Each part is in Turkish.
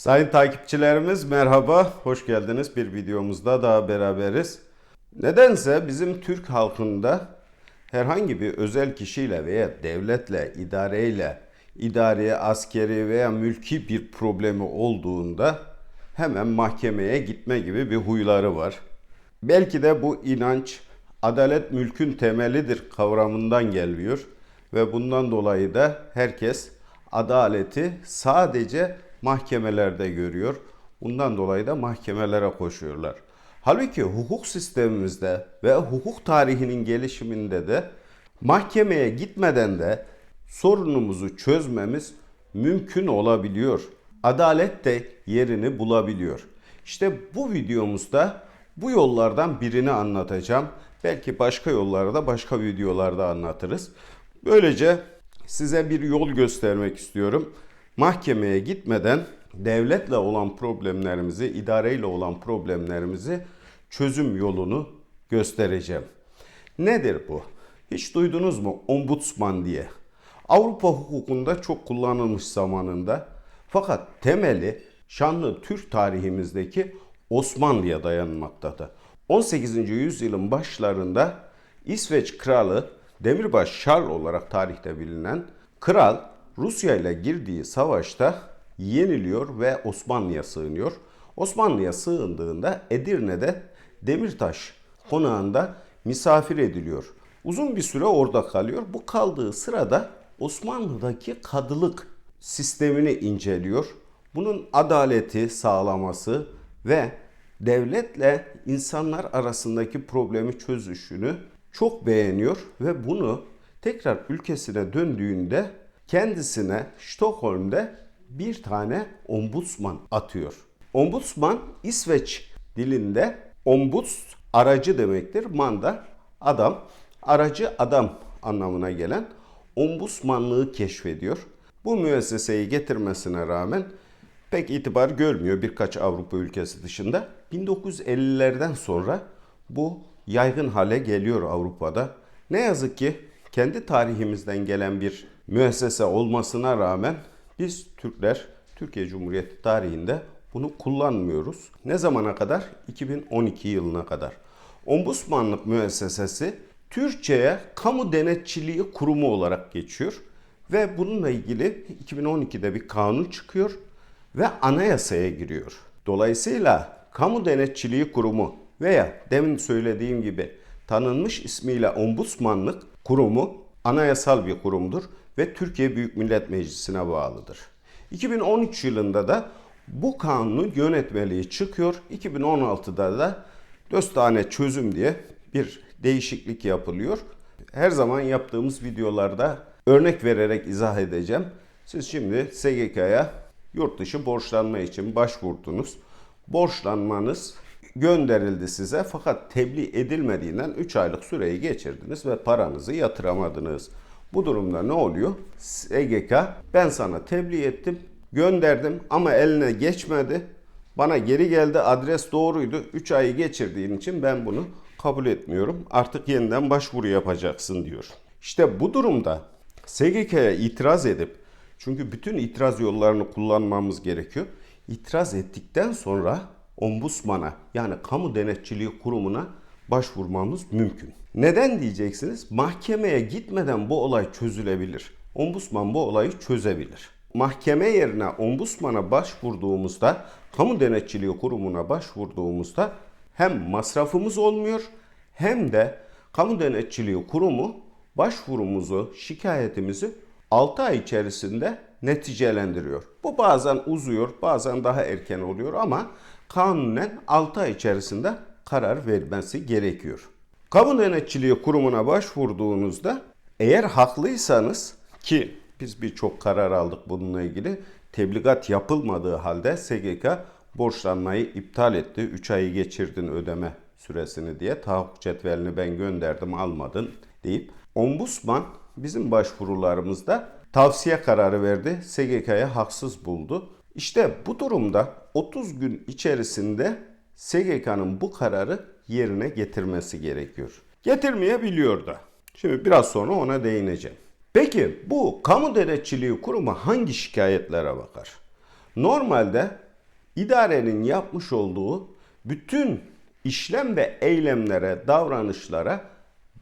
Sayın takipçilerimiz merhaba, hoş geldiniz. Bir videomuzda daha beraberiz. Nedense bizim Türk halkında herhangi bir özel kişiyle veya devletle, idareyle, idari, askeri veya mülki bir problemi olduğunda hemen mahkemeye gitme gibi bir huyları var. Belki de bu inanç adalet mülkün temelidir kavramından geliyor ve bundan dolayı da herkes adaleti sadece mahkemelerde görüyor. Bundan dolayı da mahkemelere koşuyorlar. Halbuki hukuk sistemimizde ve hukuk tarihinin gelişiminde de mahkemeye gitmeden de sorunumuzu çözmemiz mümkün olabiliyor. Adalet de yerini bulabiliyor. İşte bu videomuzda bu yollardan birini anlatacağım. Belki başka yolları da başka videolarda anlatırız. Böylece size bir yol göstermek istiyorum. Mahkemeye gitmeden devletle olan problemlerimizi, idareyle olan problemlerimizi çözüm yolunu göstereceğim. Nedir bu? Hiç duydunuz mu ombudsman diye? Avrupa hukukunda çok kullanılmış zamanında. Fakat temeli şanlı Türk tarihimizdeki Osmanlı'ya dayanmaktadır. 18. yüzyılın başlarında İsveç kralı Demirbaş Charles olarak tarihte bilinen kral Rusya ile girdiği savaşta yeniliyor ve Osmanlı'ya sığınıyor. Osmanlı'ya sığındığında Edirne'de Demirtaş konağında misafir ediliyor. Uzun bir süre orada kalıyor. Bu kaldığı sırada Osmanlı'daki kadılık sistemini inceliyor. Bunun adaleti sağlaması ve devletle insanlar arasındaki problemi çözüşünü çok beğeniyor ve bunu tekrar ülkesine döndüğünde kendisine Stockholm'de bir tane ombudsman atıyor. Ombudsman İsveç dilinde ombuds aracı demektir. Man da adam, aracı adam anlamına gelen ombudsmanlığı keşfediyor. Bu müesseseyi getirmesine rağmen pek itibar görmüyor birkaç Avrupa ülkesi dışında. 1950'lerden sonra bu yaygın hale geliyor Avrupa'da. Ne yazık ki kendi tarihimizden gelen bir müessese olmasına rağmen biz Türkler Türkiye Cumhuriyeti tarihinde bunu kullanmıyoruz. Ne zamana kadar? 2012 yılına kadar. Ombudsmanlık müessesesi Türkçe'ye kamu denetçiliği kurumu olarak geçiyor ve bununla ilgili 2012'de bir kanun çıkıyor ve anayasaya giriyor. Dolayısıyla kamu denetçiliği kurumu veya demin söylediğim gibi tanınmış ismiyle ombudsmanlık kurumu anayasal bir kurumdur ve Türkiye Büyük Millet Meclisi'ne bağlıdır. 2013 yılında da bu kanunun yönetmeliği çıkıyor. 2016'da da Dostane çözüm diye bir değişiklik yapılıyor. Her zaman yaptığımız videolarda örnek vererek izah edeceğim. Siz şimdi SGK'ya yurt dışı borçlanma için başvurdunuz. Borçlanmanız gönderildi size fakat tebliğ edilmediğinden 3 aylık süreyi geçirdiniz ve paranızı yatıramadınız. Bu durumda ne oluyor? SGK ben sana tebliğ ettim, gönderdim ama eline geçmedi. Bana geri geldi adres doğruydu. 3 ayı geçirdiğin için ben bunu kabul etmiyorum. Artık yeniden başvuru yapacaksın diyor. İşte bu durumda SGK'ya itiraz edip çünkü bütün itiraz yollarını kullanmamız gerekiyor. İtiraz ettikten sonra ombudsmana yani kamu denetçiliği kurumuna başvurmamız mümkün. Neden diyeceksiniz? Mahkemeye gitmeden bu olay çözülebilir. Ombudsman bu olayı çözebilir. Mahkeme yerine ombudsmana başvurduğumuzda, kamu denetçiliği kurumuna başvurduğumuzda hem masrafımız olmuyor hem de kamu denetçiliği kurumu başvurumuzu, şikayetimizi 6 ay içerisinde neticelendiriyor. Bu bazen uzuyor, bazen daha erken oluyor ama kanunen 6 ay içerisinde karar vermesi gerekiyor. Kamu denetçiliği kurumuna başvurduğunuzda eğer haklıysanız ki biz birçok karar aldık bununla ilgili tebligat yapılmadığı halde SGK borçlanmayı iptal etti. 3 ayı geçirdin ödeme süresini diye tahakkuk cetvelini ben gönderdim almadın deyip ombudsman bizim başvurularımızda tavsiye kararı verdi. SGK'ya haksız buldu. İşte bu durumda 30 gün içerisinde SGK'nın bu kararı yerine getirmesi gerekiyor. Getirmeyebiliyor da. Şimdi biraz sonra ona değineceğim. Peki bu kamu denetçiliği kurumu hangi şikayetlere bakar? Normalde idarenin yapmış olduğu bütün işlem ve eylemlere, davranışlara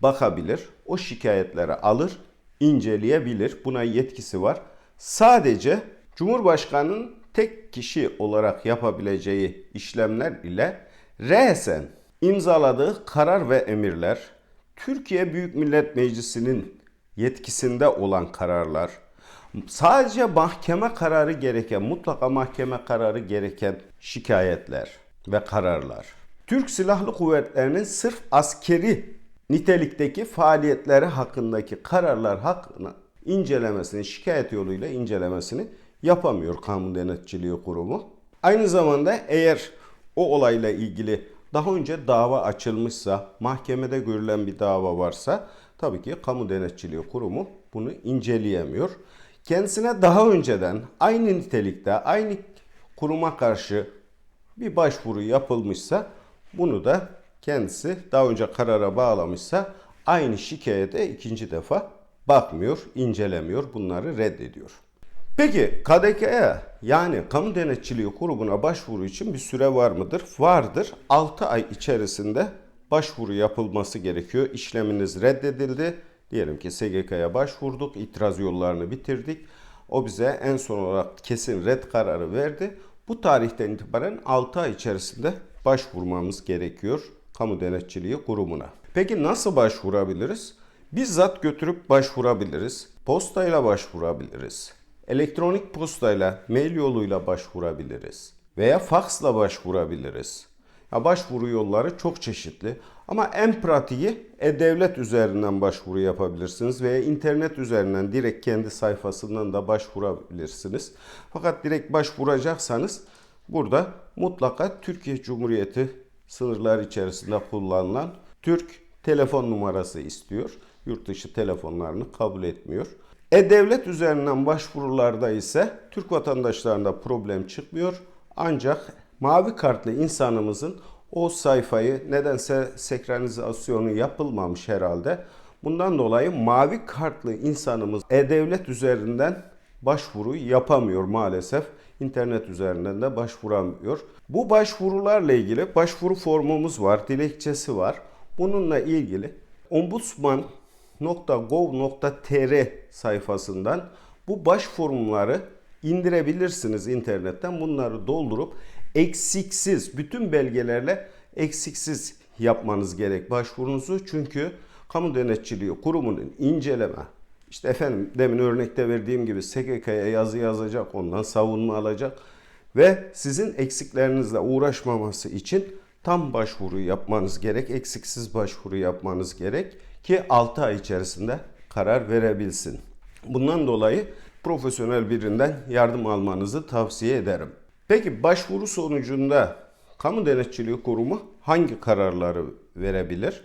bakabilir. O şikayetleri alır, inceleyebilir. Buna yetkisi var. Sadece Cumhurbaşkanı'nın tek kişi olarak yapabileceği işlemler ile resen imzaladığı karar ve emirler, Türkiye Büyük Millet Meclisi'nin yetkisinde olan kararlar, sadece mahkeme kararı gereken, mutlaka mahkeme kararı gereken şikayetler ve kararlar. Türk Silahlı Kuvvetleri'nin sırf askeri nitelikteki faaliyetleri hakkındaki kararlar hakkında incelemesini, şikayet yoluyla incelemesini yapamıyor Kamu Denetçiliği Kurumu. Aynı zamanda eğer o olayla ilgili daha önce dava açılmışsa, mahkemede görülen bir dava varsa tabii ki Kamu Denetçiliği Kurumu bunu inceleyemiyor. Kendisine daha önceden aynı nitelikte, aynı kuruma karşı bir başvuru yapılmışsa bunu da kendisi daha önce karara bağlamışsa aynı şikayete ikinci defa bakmıyor, incelemiyor, bunları reddediyor. Peki KDK'ye yani Kamu Denetçiliği Kurumu'na başvuru için bir süre var mıdır? Vardır. 6 ay içerisinde başvuru yapılması gerekiyor. İşleminiz reddedildi. Diyelim ki SGK'ya başvurduk, itiraz yollarını bitirdik. O bize en son olarak kesin red kararı verdi. Bu tarihten itibaren 6 ay içerisinde başvurmamız gerekiyor Kamu Denetçiliği Kurumu'na. Peki nasıl başvurabiliriz? Bizzat götürüp başvurabiliriz. Postayla başvurabiliriz. Elektronik postayla, mail yoluyla başvurabiliriz. Veya faksla başvurabiliriz. Ya başvuru yolları çok çeşitli. Ama en pratiği e-devlet üzerinden başvuru yapabilirsiniz veya internet üzerinden direkt kendi sayfasından da başvurabilirsiniz. Fakat direkt başvuracaksanız burada mutlaka Türkiye Cumhuriyeti sınırlar içerisinde kullanılan Türk telefon numarası istiyor. Yurt dışı telefonlarını kabul etmiyor. E-Devlet üzerinden başvurularda ise Türk vatandaşlarında problem çıkmıyor. Ancak mavi kartlı insanımızın o sayfayı nedense senkronizasyonu yapılmamış herhalde. Bundan dolayı mavi kartlı insanımız E-Devlet üzerinden başvuru yapamıyor maalesef. İnternet üzerinden de başvuramıyor. Bu başvurularla ilgili başvuru formumuz var, dilekçesi var. Bununla ilgili ombudsman.gov.tr sayfasından bu başvurumları indirebilirsiniz internetten. Bunları doldurup eksiksiz, bütün belgelerle eksiksiz yapmanız gerek başvurunuzu. Çünkü Kamu Denetçiliği Kurumu'nun inceleme, işte efendim demin örnekte verdiğim gibi SGK'ya yazı yazacak, ondan savunma alacak ve sizin eksiklerinizle uğraşmaması için tam başvuru yapmanız gerek, eksiksiz başvuru yapmanız gerek ki 6 ay içerisinde karar verebilsin. Bundan dolayı profesyonel birinden yardım almanızı tavsiye ederim. Peki başvuru sonucunda Kamu Denetçiliği Kurumu hangi kararları verebilir?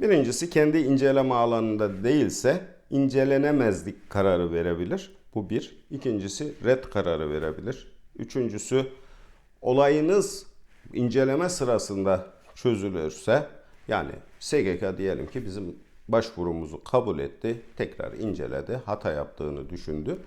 Birincisi kendi inceleme alanında değilse incelenemezlik kararı verebilir. Bu bir. İkincisi red kararı verebilir. Üçüncüsü olayınız inceleme sırasında çözülürse yani SGK diyelim ki bizim başvurumuzu kabul etti, tekrar inceledi, hata yaptığını düşündü.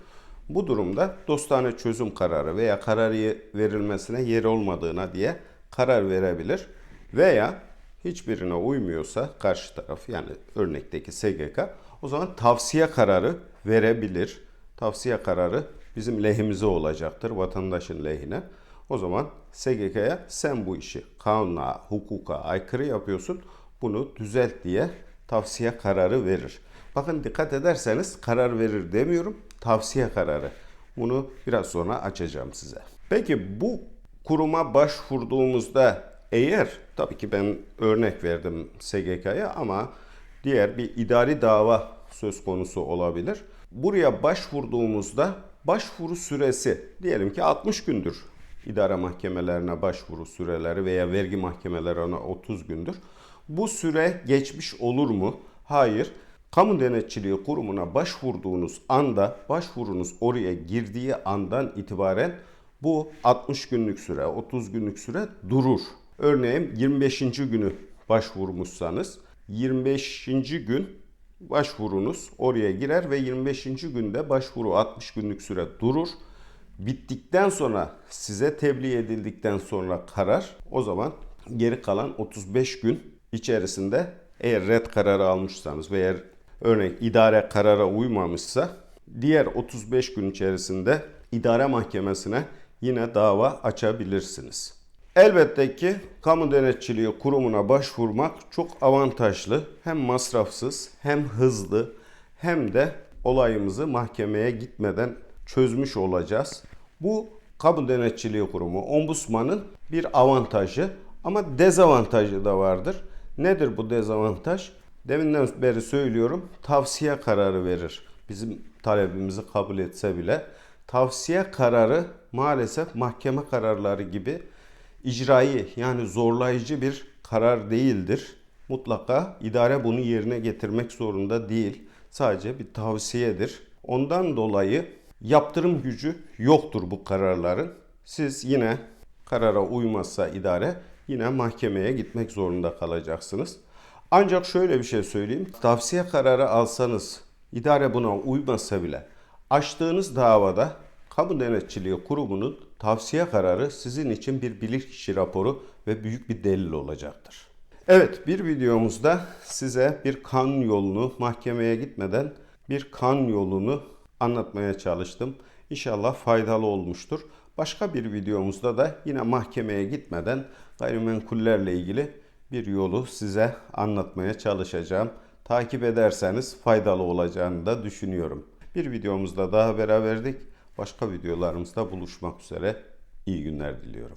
Bu durumda dostane çözüm kararı veya kararı verilmesine yer olmadığına diye karar verebilir. Veya hiçbirine uymuyorsa karşı taraf yani örnekteki SGK o zaman tavsiye kararı verebilir. Tavsiye kararı bizim lehimize olacaktır vatandaşın lehine. O zaman SGK'ya sen bu işi kanuna, hukuka aykırı yapıyorsun bunu düzelt diye tavsiye kararı verir. Bakın dikkat ederseniz karar verir demiyorum tavsiye kararı. Bunu biraz sonra açacağım size. Peki bu kuruma başvurduğumuzda eğer tabii ki ben örnek verdim SGK'ya ama diğer bir idari dava söz konusu olabilir. Buraya başvurduğumuzda başvuru süresi diyelim ki 60 gündür. İdare mahkemelerine başvuru süreleri veya vergi mahkemelerine 30 gündür. Bu süre geçmiş olur mu? Hayır. Kamu Denetçiliği Kurumu'na başvurduğunuz anda, başvurunuz oraya girdiği andan itibaren bu 60 günlük süre, 30 günlük süre durur. Örneğin 25. günü başvurmuşsanız 25. gün başvurunuz oraya girer ve 25. günde başvuru 60 günlük süre durur. Bittikten sonra size tebliğ edildikten sonra karar o zaman geri kalan 35 gün içerisinde eğer red kararı almışsanız ve eğer örnek idare karara uymamışsa diğer 35 gün içerisinde idare mahkemesine yine dava açabilirsiniz. Elbette ki kamu denetçiliği kurumuna başvurmak çok avantajlı. Hem masrafsız hem hızlı hem de olayımızı mahkemeye gitmeden çözmüş olacağız. Bu kamu denetçiliği kurumu ombudsmanın bir avantajı ama dezavantajı da vardır. Nedir bu dezavantaj? Deminden beri söylüyorum tavsiye kararı verir. Bizim talebimizi kabul etse bile tavsiye kararı maalesef mahkeme kararları gibi icraî yani zorlayıcı bir karar değildir. Mutlaka idare bunu yerine getirmek zorunda değil. Sadece bir tavsiyedir. Ondan dolayı yaptırım gücü yoktur bu kararların. Siz yine karara uymazsa idare yine mahkemeye gitmek zorunda kalacaksınız. Ancak şöyle bir şey söyleyeyim. Tavsiye kararı alsanız idare buna uymazsa bile açtığınız davada kamu denetçiliği kurumunun tavsiye kararı sizin için bir bilirkişi raporu ve büyük bir delil olacaktır. Evet bir videomuzda size bir kanun yolunu mahkemeye gitmeden bir kanun yolunu anlatmaya çalıştım. İnşallah faydalı olmuştur. Başka bir videomuzda da yine mahkemeye gitmeden gayrimenkullerle ilgili bir yolu size anlatmaya çalışacağım. Takip ederseniz faydalı olacağını da düşünüyorum. Bir videomuzda daha beraberdik. Başka videolarımızda buluşmak üzere. İyi günler diliyorum.